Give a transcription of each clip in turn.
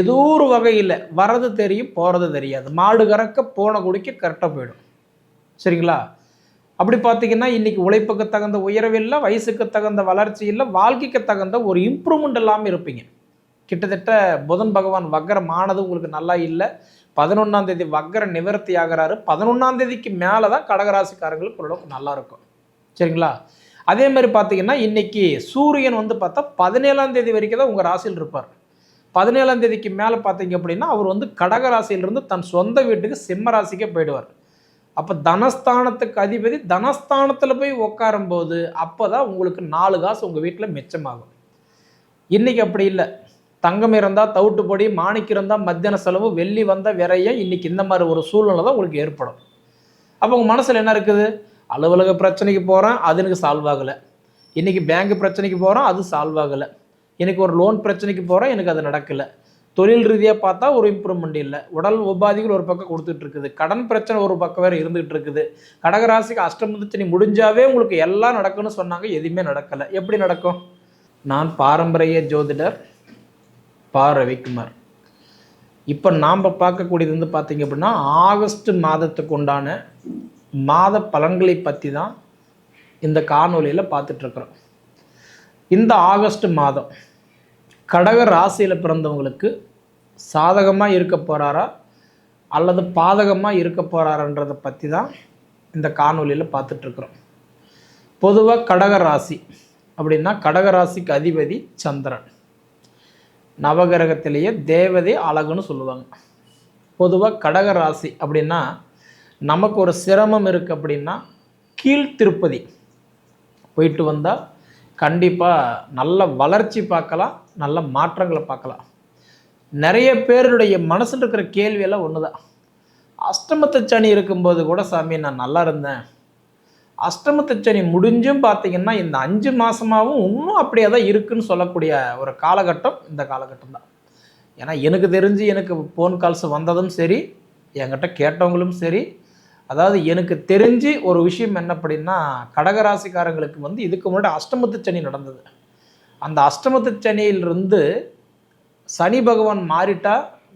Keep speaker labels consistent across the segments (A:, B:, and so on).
A: ஏதோ ஒரு வகையில் வரது தெரியும் போகிறது தெரியாது. மாடு கறக்க போன குடிக்க கரெக்டாக போயிடும். சரிங்களா? அப்படி பார்த்தீங்கன்னா இன்னைக்கு உழைப்புக்கு தகுந்த உயர்வு இல்லை வயசுக்கு தகுந்த வளர்ச்சி இல்லை வாழ்க்கைக்கு தகுந்த ஒரு இம்ப்ரூவ்மெண்ட் இல்லாமல் இருப்பீங்க. கிட்டத்தட்ட புதன் பகவான் வக்கரம் உங்களுக்கு நல்லா இல்லை. பதினொன்றாம் தேதி வக்கர நிவர்த்தி ஆகிறாரு. பதினொன்றாம் தேதிக்கு மேலே தான் கடகராசிக்காரங்களுக்கு ஓரளவுக்கு நல்லா இருக்கும். சரிங்களா? அதே மாதிரி பார்த்தீங்கன்னா இன்னைக்கு சூரியன் வந்து பார்த்தா பதினேழாம் தேதி வரைக்கும் தான் உங்கள் ராசியில் இருப்பார். பதினேழாம் தேதிக்கு மேலே பார்த்தீங்க அப்படின்னா அவர் வந்து கடக ராசியிலிருந்து தன் சொந்த வீட்டுக்கு சிம்ம ராசிக்கே போயிடுவார். அப்போ தனஸ்தானத்துக்கு அதிபதி தனஸ்தானத்தில் போய் உட்காரும்போது அப்போ தான் உங்களுக்கு நாலு காசு உங்கள் வீட்டில் மிச்சமாகும். இன்றைக்கி அப்படி இல்லை. தங்கம் இருந்தால் தவிட்டு பொடி மாணிக்கம் இருந்தால் மத்தியான செலவு வெள்ளி வந்தால் விரைய இன்றைக்கி இந்த மாதிரி ஒரு சூழ்நிலை தான் உங்களுக்கு ஏற்படும். அப்போ உங்கள் மனசில் என்ன இருக்குது? அலுவலக பிரச்சனைக்கு போகிறேன் அது எனக்கு சால்வ் ஆகலை. இன்றைக்கி பேங்க் பிரச்சனைக்கு போகிறோம் அது சால்வ் ஆகலை. எனக்கு ஒரு லோன் பிரச்சனைக்கு போகிறேன் எனக்கு அது நடக்கலை. தொழில் ரீதியாக பார்த்தா ஒரு இம்ப்ரூவ்மெண்ட் இல்லை. உடல் உபாதிகள் ஒரு பக்கம் கொடுத்துட்டு இருக்குது. கடன் பிரச்சனை ஒரு பக்கம் வேறு இருந்துகிட்டு இருக்குது. கடகராசிக்கு அஷ்டமதிச்சனி முடிஞ்சாவே உங்களுக்கு எல்லாம் நடக்கும்னு சொன்னாங்க எதுவுமே நடக்கலை. எப்படி நடக்கும்? நான் பாரம்பரிய ஜோதிடர் பா. ரவிக்குமார். இப்போ நாம் பார்க்கக்கூடியது வந்து பார்த்தீங்க அப்படின்னா ஆகஸ்ட் மாதத்துக்கு உண்டான மாத பலன்களை பற்றி தான் இந்த காணொலியில் பார்த்துட்ருக்குறோம் இந்த ஆகஸ்ட் மாதம் கடக ராசியில் பிறந்தவங்களுக்கு சாதகமாக இருக்க போகிறாரா அல்லது பாதகமாக இருக்க போகிறாரன்றதை பற்றி தான் இந்த காணொலியில் பார்த்துட்ருக்குறோம் பொதுவாக கடக ராசி அப்படின்னா கடக ராசிக்கு அதிபதி சந்திரன். நவகிரகத்திலேயே தேவதை அழகுன்னு சொல்லுவாங்க. பொதுவாக கடக ராசி அப்படின்னா நமக்கு ஒரு சிரமம் இருக்குது அப்படின்னா கீழ்த்திருப்பதி போயிட்டு வந்தால் கண்டிப்பாக நல்ல வளர்ச்சி பார்க்கலாம் நல்ல மாற்றங்களை பார்க்கலாம். நிறைய பேருடைய மனசில் இருக்கிற கேள்வியெல்லாம் ஒன்று தான் அஷ்டமத்து சனி இருக்கும்போது கூட சாமி நான் நல்லா இருந்தேன். அஷ்டமத்து சனி முடிஞ்சும் பார்த்தீங்கன்னா இந்த அஞ்சு மாதமாகவும் இன்னும் அப்படியே தான் இருக்குன்னு சொல்லக்கூடிய ஒரு காலகட்டம் இந்த காலகட்டம் தான். ஏன்னா எனக்கு தெரிஞ்சு எனக்கு ஃபோன் கால்ஸ் வந்ததும் சரி என்கிட்ட கேட்டவங்களும் சரி அதாவது எனக்கு தெரிஞ்சு ஒரு விஷயம் என்ன அப்படின்னா கடகராசிக்காரங்களுக்கு வந்து இதுக்கு முன்னாடி அஷ்டமத்து சனி நடந்தது. அந்த அஷ்டமத்து சனியிலிருந்து சனி பகவான் மாறிட்டா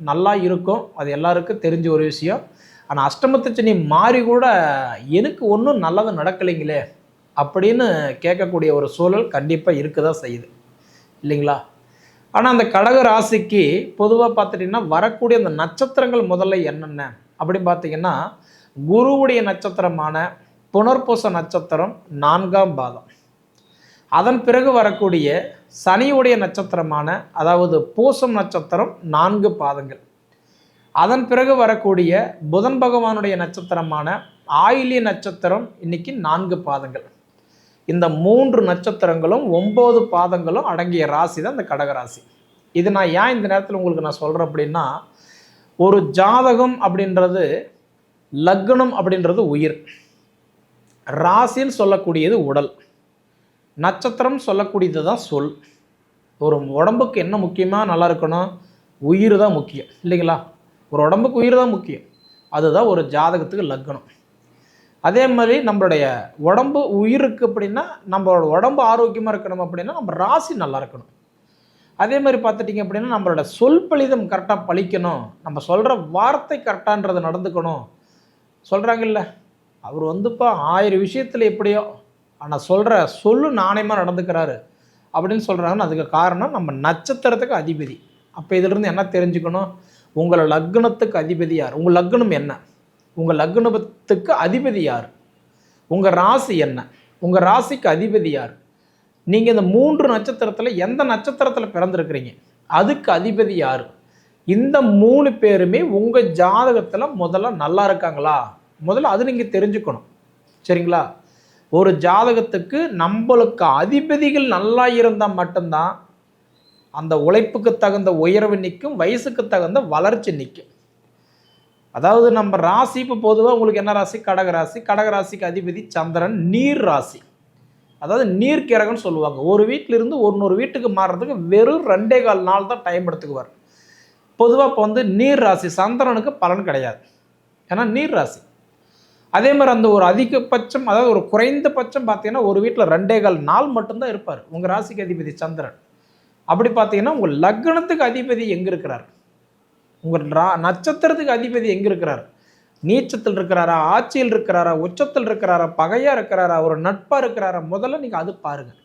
A: நல்லா இருக்கும். அது எல்லாருக்கும் தெரிஞ்ச ஒரு விஷயம். ஆனால் அஷ்டமத்து சனி மாறி கூட எனக்கு ஒன்றும் நல்லது நடக்கலைங்களே அப்படின்னு கேட்கக்கூடிய ஒரு சூழல் கண்டிப்பாக இருக்க தான் செய்யுது. இல்லைங்களா? ஆனால் அந்த கடக ராசிக்கு பொதுவாக பார்த்துட்டிங்கன்னா வரக்கூடிய அந்த நட்சத்திரங்கள் முதல்ல என்னென்ன அப்படின்னு பார்த்தீங்கன்னா குருவுடைய நட்சத்திரமான புனர்பூச நட்சத்திரம் நான்காம் பாதம் அதன் பிறகு வரக்கூடிய சனியுடைய நட்சத்திரமான அதாவது பூசம் நட்சத்திரம் நான்கு பாதங்கள். அதன் பிறகு வரக்கூடிய புதன் பகவானுடைய நட்சத்திரமான ஆயிலிய நட்சத்திரம் இன்னைக்கு நான்கு பாதங்கள். இந்த மூன்று நட்சத்திரங்களும் ஒம்பது பாதங்களும் அடங்கிய ராசி தான் இந்த கடகராசி. இது நான் ஏன் இந்த நேரத்தில் உங்களுக்கு நான் சொல்கிறேன் அப்படின்னா ஒரு ஜாதகம் அப்படின்றது லக்னம் அப்படின்றது உயிர். ராசின்னு சொல்லக்கூடியது உடல். நட்சத்திரம் சொல்லக்கூடியது தான் சொல். ஒரு உடம்புக்கு என்ன முக்கியமாக நல்லா இருக்கணும்? உயிர் தான் முக்கியம் இல்லைங்களா? ஒரு உடம்புக்கு உயிர் தான் முக்கியம். அதுதான் ஒரு ஜாதகத்துக்கு லக்னம். அதே மாதிரி நம்மளுடைய உடம்பு உயிருக்கு அப்படின்னா நம்மளோட உடம்பு ஆரோக்கியமாக இருக்கணும் அப்படின்னா நம்ம ராசி நல்லா இருக்கணும். அதே மாதிரி பார்த்துட்டிங்க அப்படின்னா நம்மளோட சொல் பலிதம் கரெக்டாக பழிக்கணும். நம்ம சொல்கிற வார்த்தை கரெக்டான்றது நடந்துக்கணும். சொல்கிறாங்கல்ல அவர் வந்துப்பா ஆயிரம் விஷயத்தில் எப்படியோ ஆனால் சொல்கிற சொல்லு நாணயமாக நடந்துக்கிறாரு அப்படின்னு சொல்கிறாங்கன்னு அதுக்கு காரணம் நம்ம நட்சத்திரத்துக்கு அதிபதி. அப்போ இதிலிருந்து என்ன தெரிஞ்சுக்கணும்? உங்களை லக்னத்துக்கு அதிபதி யார்? உங்கள் லக்னம் என்ன? உங்கள் லக்னத்துக்கு அதிபதி யார்? உங்கள் ராசி என்ன? உங்கள் ராசிக்கு அதிபதி யார்? நீங்கள் இந்த மூன்று நட்சத்திரத்தில் எந்த நட்சத்திரத்தில் பிறந்திருக்கிறீங்க? அதுக்கு அதிபதி யார்? இந்த மூணு பேருமே உங்கள் ஜாதகத்தில் முதல்ல நல்லா இருக்காங்களா? முதல்ல அது நீங்கள் தெரிஞ்சுக்கணும். சரிங்களா? ஒரு ஜாதகத்துக்கு நம்மளுக்கு அதிபதிகள் நல்லா இருந்தால் மட்டும்தான் அந்த உழைப்புக்கு தகுந்த உயர்வு நிற்கும் வயசுக்கு தகுந்த வளர்ச்சி நிற்கும் அதாவது நம்ம ராசி இப்போ பொதுவாக உங்களுக்கு என்ன ராசி? கடகராசி கடகராசிக்கு அதிபதி சந்திரன் நீர் ராசி. அதாவது நீர் கிரகம்னு சொல்லுவாங்க. ஒரு வீட்டிலிருந்து ஒரு வீட்டுக்கு மாறுறதுக்கு வெறும் ரெண்டே கால் நாள் தான் டைம் எடுத்துக்குவார். பொதுவாக இப்போ வந்து நீர் ராசி சந்திரனுக்கு பலன் கிடையாது. ஏன்னா நீர் ராசி. அதே மாதிரி அந்த ஒரு அதிகபட்சம் அதாவது ஒரு குறைந்தபட்சம் பார்த்தீங்கன்னா ஒரு வீட்டில் ரெண்டே கால் நாள் மட்டும்தான் இருப்பார். உங்கள் ராசிக்கு அதிபதி சந்திரன். அப்படி பார்த்தீங்கன்னா உங்கள் லக்னத்துக்கு அதிபதி எங்கே இருக்கிறார்? உங்கள் ரா நட்சத்திரத்துக்கு அதிபதி எங்கே இருக்கிறார்? நீச்சத்தில் இருக்கிறாரா ஆட்சியில் இருக்கிறாரா உச்சத்தில் இருக்கிறாரா பகையாக இருக்கிறாரா ஒரு நட்பாக இருக்கிறாரா முதல்ல நீங்கள் அது பாருங்கள்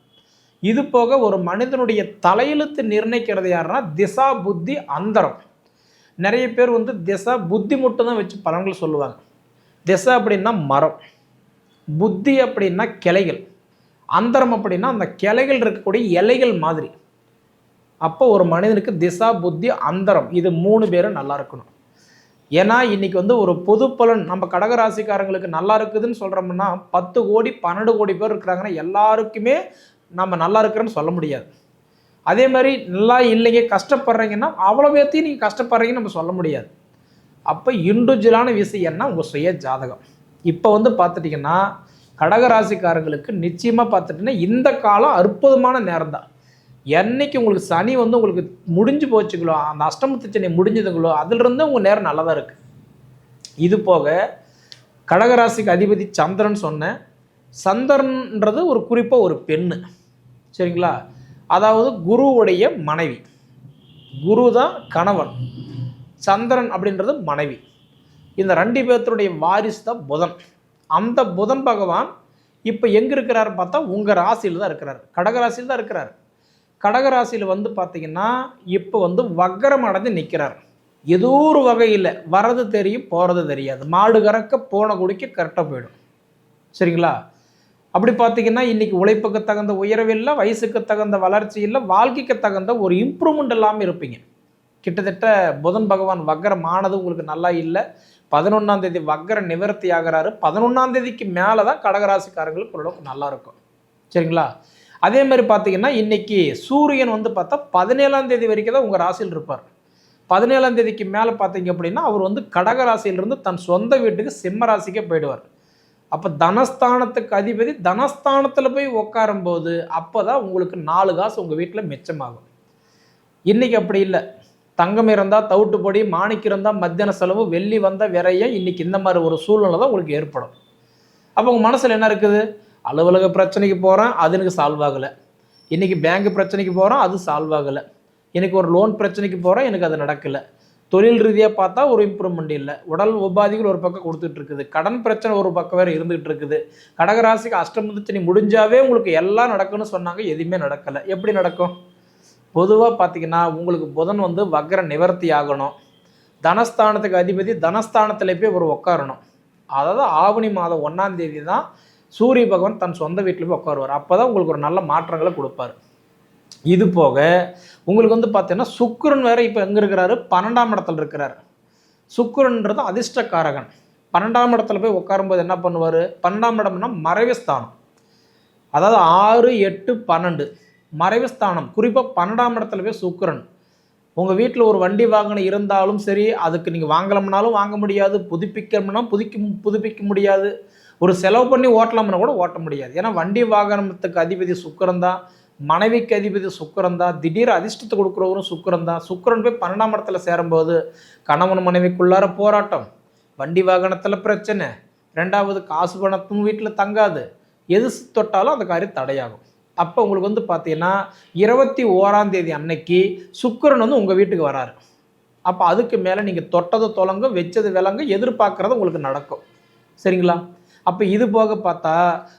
A: இது போக ஒரு மனிதனுடைய தலையெழுத்து நிர்ணயிக்கிறது யாருன்னா திசா புத்தி அந்தரம். நிறைய பேர் வந்து திசா புத்தி மட்டும் தான் வச்சு பலன்கள் சொல்லுவாங்க. திசை அப்படின்னா மரம். புத்தி அப்படின்னா கிளைகள். அந்தரம் அப்படின்னா அந்த கிளைகள் இருக்கக்கூடிய இலைகள் மாதிரி. அப்போ ஒரு மனிதனுக்கு திசா புத்தி அந்தரம் இது மூணு பேரும் நல்லா இருக்கணும். ஏன்னா இன்றைக்கி வந்து ஒரு பொது பலன் நம்ம கடகராசிக்காரங்களுக்கு நல்லா இருக்குதுன்னு சொல்கிறோம்னா பத்து கோடி பன்னெண்டு கோடி பேர் இருக்கிறாங்கன்னா எல்லாருக்குமே நம்ம நல்லா இருக்கிறோன்னு சொல்ல முடியாது. அதே மாதிரி நல்லா இல்லைங்க கஷ்டப்படுறீங்கன்னா அவ்வளோ பேர்த்தையும் நீங்கள் கஷ்டப்படுறீங்கன்னு நம்ம சொல்ல முடியாது. அப்போ இண்டிவிஜுவலான விஷயம்னா உங்கள் சுய ஜாதகம். இப்போ வந்து பார்த்துட்டிங்கன்னா கடகராசிக்காரங்களுக்கு நிச்சயமாக பார்த்துட்டிங்கன்னா இந்த காலம் அற்புதமான நேரம் தான். என்றைக்கு உங்களுக்கு சனி வந்து உங்களுக்கு முடிஞ்சு போச்சுங்களோ அந்த அஷ்டமத்து சனி முடிஞ்சதுங்களோ அதிலிருந்து உங்கள் நேரம் நல்லதாக இருக்குது இது போக கடகராசிக்கு அதிபதி சந்திரன் சொன்னேன் சந்திரன்ன்றது ஒரு குறிப்பாக ஒரு பெண்ணு. சரிங்களா? அதாவது குருவுடைய மனைவி. குரு தான் கணவன். சந்திரன் அப்படின்றது மனைவி. இந்த ரெண்டு பேர்த்தருடைய வாரிசு தான் புதன். அந்த புதன் பகவான் இப்போ எங்கே இருக்கிறாரு பார்த்தா உங்கள் ராசியில் தான் இருக்கிறார். கடகராசியில் தான் இருக்கிறார். கடகராசியில் வந்து பார்த்தீங்கன்னா இப்போ வந்து வக்கரம் அடைஞ்சு நிற்கிறார் ஏதோ ஒரு வகையில் வர்றது தெரியும் போகிறது தெரியாது. மாடு கறக்க போன குடிக்க கரெக்டாக போயிடும். சரிங்களா? அப்படி பார்த்தீங்கன்னா இன்றைக்கி உழைப்புக்கு தகுந்த உயர்வு இல்லை வயசுக்கு தகுந்த வளர்ச்சி இல்லை வாழ்க்கைக்கு தகுந்த ஒரு இம்ப்ரூவ்மெண்ட் இல்லாமல் இருப்பீங்க. கிட்டத்தட்ட புதன் பகவான் வக்கரம் ஆனது உங்களுக்கு நல்லா இல்லை. பதினொன்றாம் தேதி வக்கர நிவர்த்தி ஆகிறாரு. பதினொன்றாம் தேதிக்கு மேலே தான் கடகராசிக்காரங்களுக்கு ஓரளவுக்கு நல்லா இருக்கும். சரிங்களா? அதே மாதிரி பார்த்தீங்கன்னா இன்றைக்கி சூரியன் வந்து பார்த்தா பதினேழாம் தேதி வரைக்கும் தான் உங்கள் ராசியில் இருப்பார். பதினேழாம் தேதிக்கு மேலே பார்த்தீங்க அப்படின்னா அவர் வந்து கடகராசியிலிருந்து தன் சொந்த வீட்டுக்கு சிம்ம ராசிக்கே போயிடுவார். அப்போ தனஸ்தானத்துக்கு அதிபதி தனஸ்தானத்தில் போய் உட்காரும்போது அப்போ தான் உங்களுக்கு நாலு காசு உங்கள் வீட்டில் மிச்சமாகும். இன்றைக்கி அப்படி இல்லை. தங்கம் இருந்தால் தவிட்டுப்பொடி மாணிக்கம் இருந்தால் மத்தியான செலவு வெள்ளி வந்தால் விரையும் இன்றைக்கி இந்த மாதிரி ஒரு சூழ்நிலை தான் உங்களுக்கு ஏற்படும். அப்போ உங்கள் மனசில் என்ன இருக்குது? அலுவலக பிரச்சனைக்கு போகிறேன் அது எனக்கு சால்வ் ஆகலை. இன்றைக்கி பேங்க் பிரச்சனைக்கு போகிறோம் அது சால்வ் ஆகலை. எனக்கு ஒரு லோன் பிரச்சனைக்கு போகிறேன் எனக்கு அது நடக்கலை. தொழில் ரீதியாக பார்த்தா ஒரு இம்ப்ரூவ்மெண்ட் இல்லை. உடல் உபாதிகள் ஒரு பக்கம் கொடுத்துட்டு இருக்குது. கடன் பிரச்சனை ஒரு பக்கம் வேறு இருந்துகிட்டு இருக்குது. கடகராசிக்கு அஷ்டமதச்சனி முடிஞ்சாவே உங்களுக்கு எல்லாம் நடக்கும்னு சொன்னாங்க. எதுவுமே நடக்கலை. எப்படி நடக்கும்? பொதுவாக பார்த்தீங்கன்னா உங்களுக்கு புதன் வந்து வக்ர நிவர்த்தி ஆகணும். தனஸ்தானத்துக்கு அதிபதி தனஸ்தானத்தில் போய் ஒரு உட்காரணும் அதாவது ஆவணி மாதம் ஒன்றாம் தேதி தான் சூரிய பகவான் தன் சொந்த வீட்டில் போய் உட்காருவார் அப்போ தான் உங்களுக்கு ஒரு நல்ல மாற்றங்களை கொடுப்பாரு. இது போக உங்களுக்கு வந்து பார்த்தீங்கன்னா சுக்கரன் வேற இப்போ எங்கே இருக்கிறாரு? பன்னெண்டாம் இடத்துல இருக்கிறார். சுக்கரன்றது அதிர்ஷ்டக்காரகன். பன்னெண்டாம் இடத்துல போய் உட்காரும்போது என்ன பண்ணுவார்? பன்னெண்டாம் இடம்னா மறைவுஸ்தானம் அதாவது ஆறு எட்டு பன்னெண்டு. மறைவுஸ்தானம் குறிப்பாக பன்னெண்டாம் இடத்துல போய் சுக்கரன். உங்கள் வீட்டில் ஒரு வண்டி வாகனம் இருந்தாலும் சரி அதுக்கு நீங்கள் வாங்கலாம்னாலும் வாங்க முடியாது. புதுப்பிக்கணும்னா புதுக்கி புதுப்பிக்க முடியாது. ஒரு செலவு பண்ணி ஓட்டலாம்னா கூட ஓட்ட முடியாது. ஏன்னா வண்டி வாகனத்துக்கு அதிபதி சுக்கிரன் தான். மனைவிக்கு அதிபதி சுக்கரன் தான். திடீர் அதிர்ஷ்டத்தை கொடுக்குறவரும் சுக்கரன் தான். சுக்கிரன் போய் பன்னெண்டாம் இடத்துல சேரும்போது கணவன் மனைவிக்குள்ளார போராட்டம். வண்டி வாகனத்தில் பிரச்சனை. ரெண்டாவது காசு பணத்தும் வீட்டில் தங்காது. எது தொட்டாலும் அந்த காரியம் தடையாகும். அப்போ உங்களுக்கு வந்து பார்த்தீங்கன்னா இருபத்தி ஓராம் தேதி அன்னைக்கு சுக்கரன் வந்து உங்கள் வீட்டுக்கு வராரு. அப்போ அதுக்கு மேலே நீங்கள் தொட்டதை தொலங்க வச்சது விலங்கு எதிர்பார்க்குறது உங்களுக்கு நடக்கும். சரிங்களா? அப்போ இது போக பார்த்தா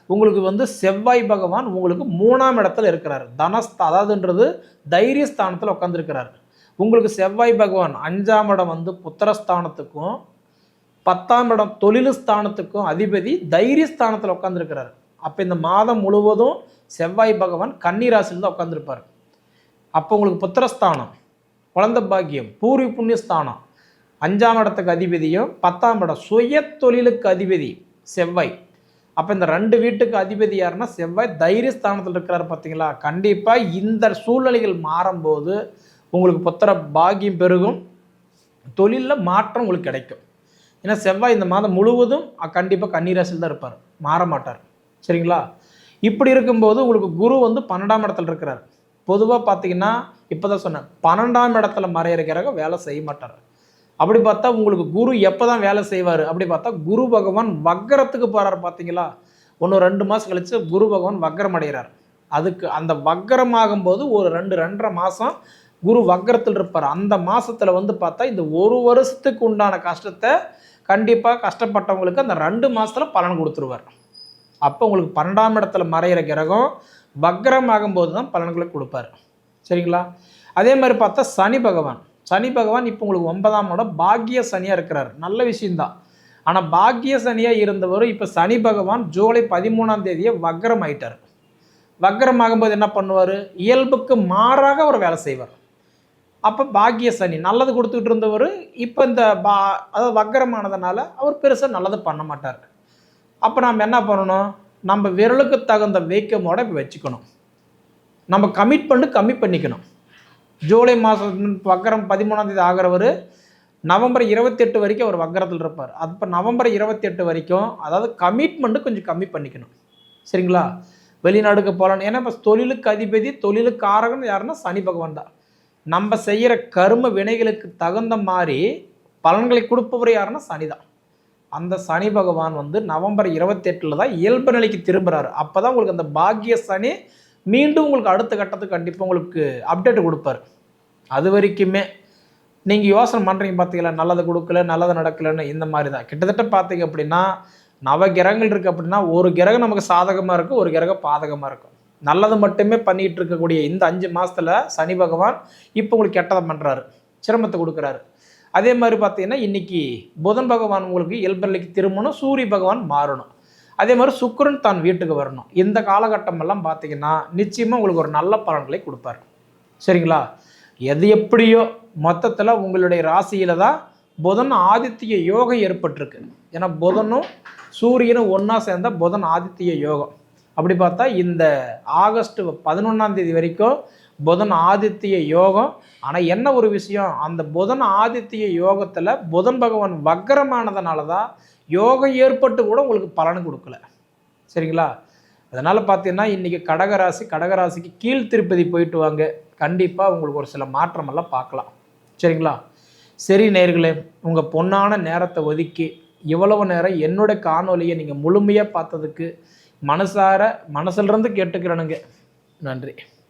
A: உங்களுக்கு வந்து செவ்வாய் பகவான் உங்களுக்கு மூணாம் இடத்துல இருக்கிறார். தனஸ்த அதாவதுன்றது தைரியஸ்தானத்தில் உட்காந்துருக்கிறார் உங்களுக்கு செவ்வாய் பகவான் அஞ்சாம் இடம் வந்து புத்திரஸ்தானத்துக்கும் பத்தாம் இடம் தொழில் ஸ்தானத்துக்கும் அதிபதி தைரியஸ்தானத்தில் உட்காந்துருக்கிறார் அப்போ இந்த மாதம் முழுவதும் செவ்வாய் பகவான் கன்னிராசியில் தான் உட்காந்துருப்பார் அப்போ உங்களுக்கு புத்திரஸ்தானம் குழந்த பாக்கியம் பூர்வி புண்ணியஸ்தானம் அஞ்சாம் இடத்துக்கு அதிபதியும் பத்தாம் இடம் சுய தொழிலுக்கு அதிபதி செவ்வாய். அப்போ இந்த ரெண்டு வீட்டுக்கு அதிபதி யாருன்னா செவ்வாய் தைரியஸ்தானத்தில் இருக்கிறாரு பார்த்தீங்களா கண்டிப்பாக இந்த சூழ்நிலைகள் மாறும்போது உங்களுக்கு புத்திர பாக்கியம் பெருகும். தொழிலில் மாற்றம் உங்களுக்கு கிடைக்கும். ஏன்னா செவ்வாய் இந்த மாதம் முழுவதும் கண்டிப்பாக கன்னிராசியில் தான் இருப்பார். மாற மாட்டார். சரிங்களா? இப்படி இருக்கும்போது உங்களுக்கு குரு வந்து பன்னெண்டாம் இடத்துல இருக்கிறார். பொதுவாக பார்த்தீங்கன்னா இப்போ தான் சொன்னேன் பன்னெண்டாம் இடத்துல மறையிறக்கிறக வேலை செய்ய மாட்டார். அப்படி பார்த்தா உங்களுக்கு குரு எப்போ தான் வேலை செய்வார்? அப்படி பார்த்தா குரு பகவான் வக்கரத்துக்கு போகிறார் பார்த்தீங்களா? ஒன்று ரெண்டு மாதம் கழித்து குரு பகவான் வக்கரம் அடைகிறார். அதுக்கு அந்த வக்கரமாகும் ஆகும்போது ஒரு ரெண்டு ரெண்டரை மாதம் குரு வக்கரத்தில் இருப்பார். அந்த மாதத்தில் வந்து பார்த்தா இந்த ஒரு வருஷத்துக்கு உண்டான கஷ்டத்தை கண்டிப்பாக கஷ்டப்பட்டவங்களுக்கு அந்த ரெண்டு மாதத்தில் பலன் கொடுத்துருவார். அப்போ உங்களுக்கு பன்னெண்டாம் இடத்துல மறையிற கிரகம் வக்ரம் ஆகும்போது தான் பலன்களை கொடுப்பார். சரிங்களா? அதே மாதிரி பார்த்தா சனி பகவான். சனி பகவான் இப்போ உங்களுக்கு ஒன்பதாம் இடம். பாக்கிய சனியாக இருக்கிறார். நல்ல விஷயம்தான். ஆனால் பாக்கிய சனியாக இருந்தவர் இப்போ சனி பகவான் ஜூலை பதிமூணாம் தேதியை வக்ரம் ஆயிட்டார். வக்ரம் ஆகும்போது என்ன பண்ணுவார்? இயல்புக்கு மாறாக அவர் வேலை செய்வார். அப்போ பாக்கிய சனி நல்லது கொடுத்துக்கிட்டு இருந்தவர் இப்போ இந்த பா அதாவது வக்ரமானதுனால அவர் பெருசாக நல்லது பண்ண மாட்டார். அப்போ நாம் என்ன பண்ணணும்? நம்ம விரலுக்கு தகுந்த வேக்கமோட இப்போ வச்சுக்கணும். நம்ம கமிட் பண்ணி கம்மி பண்ணிக்கணும். ஜூலை மாதம் வக்கரம் பதிமூணாம் தேதி ஆகிறவர் நவம்பர் இருபத்தெட்டு வரைக்கும் அவர் வக்கரத்தில் இருப்பார். அப்போ நவம்பர் இருபத்தெட்டு வரைக்கும் அதாவது கமிட்மெண்ட்டு கொஞ்சம் கம்மி பண்ணிக்கணும். சரிங்களா? வெளிநாடுக்கு போகலான்னு ஏன்னா இப்போ தொழிலுக்கு அதிபதி தொழிலுக்கு ஆரகன் யாருன்னா சனி பகவான் தான். நம்ம செய்கிற கரும வினைகளுக்கு தகுந்த மாதிரி பலன்களை கொடுப்பவர் யாருன்னா சனி தான். அந்த சனி பகவான் வந்து நவம்பர் இருபத்தெட்டில் தான் இயல்பு நிலைக்கு திரும்புகிறாரு அப்போ தான் உங்களுக்கு அந்த பாக்கிய சனி மீண்டும் உங்களுக்கு அடுத்த கட்டத்துக்கு கண்டிப்பாக உங்களுக்கு அப்டேட் கொடுப்பார். அது வரைக்குமே நீங்கள் யோசனை பண்ணுறீங்க பார்த்தீங்களா நல்லது கொடுக்கல நல்லது நடக்கலன்னு இந்த மாதிரி தான் கிட்டத்தட்ட பார்த்தீங்க அப்படின்னா நவ கிரகங்கள் இருக்குது அப்படின்னா ஒரு கிரகம் நமக்கு சாதகமாக இருக்கும் ஒரு கிரகம் பாதகமாக இருக்கும். நல்லது மட்டுமே பண்ணிகிட்டு இருக்கக்கூடிய இந்த அஞ்சு மாதத்தில் சனி பகவான் இப்போ உங்களுக்கு கெட்டதை பண்ணுறாரு சிரமத்தை கொடுக்குறாரு. அதே மாதிரி பார்த்தீங்கன்னா இன்னைக்கு புதன் பகவான் உங்களுக்கு இயல்பநிலைக்கு திரும்பணும் சூரிய பகவான் மாறணும். அதே மாதிரி சுக்கரன் தான் வீட்டுக்கு வரணும். இந்த காலகட்டமெல்லாம் பார்த்தீங்கன்னா நிச்சயமாக உங்களுக்கு ஒரு நல்ல பலன்களை கொடுப்பார். சரிங்களா? எது எப்படியோ மொத்தத்தில் உங்களுடைய ராசியில் தான் புதன் ஆதித்ய யோகம் ஏற்பட்டிருக்கு. ஏன்னா புதனும் சூரியனும் ஒன்றா சேர்ந்தால் புதன் ஆதித்ய யோகம். அப்படி பார்த்தா இந்த ஆகஸ்ட் பதினொன்றாம் தேதி வரைக்கும் புதன் ஆதித்ய யோகம். ஆனால் என்ன ஒரு விஷயம்? அந்த புதன் ஆதித்ய யோகத்தில் புதன் பகவான் வக்கரமானதுனால தான் யோகம் ஏற்பட்டு கூட உங்களுக்கு பலன் கொடுக்கல. சரிங்களா? அதனால் பார்த்தீங்கன்னா இன்றைக்கி கடகராசி கடகராசிக்கு கீழ் திருப்பதி போயிட்டு வாங்க. கண்டிப்பாக உங்களுக்கு ஒரு சில மாற்றமெல்லாம் பார்க்கலாம். சரிங்களா? சரி நேர்களே உங்கள் பொன்னான நேரத்தை ஒதுக்கி இவ்வளவு நேரம் என்னோட காணொலியை நீங்கள் முழுமையாக பார்த்ததுக்கு மனசார மனசுலேருந்து கேட்டுக்கிறேனுங்க. நன்றி.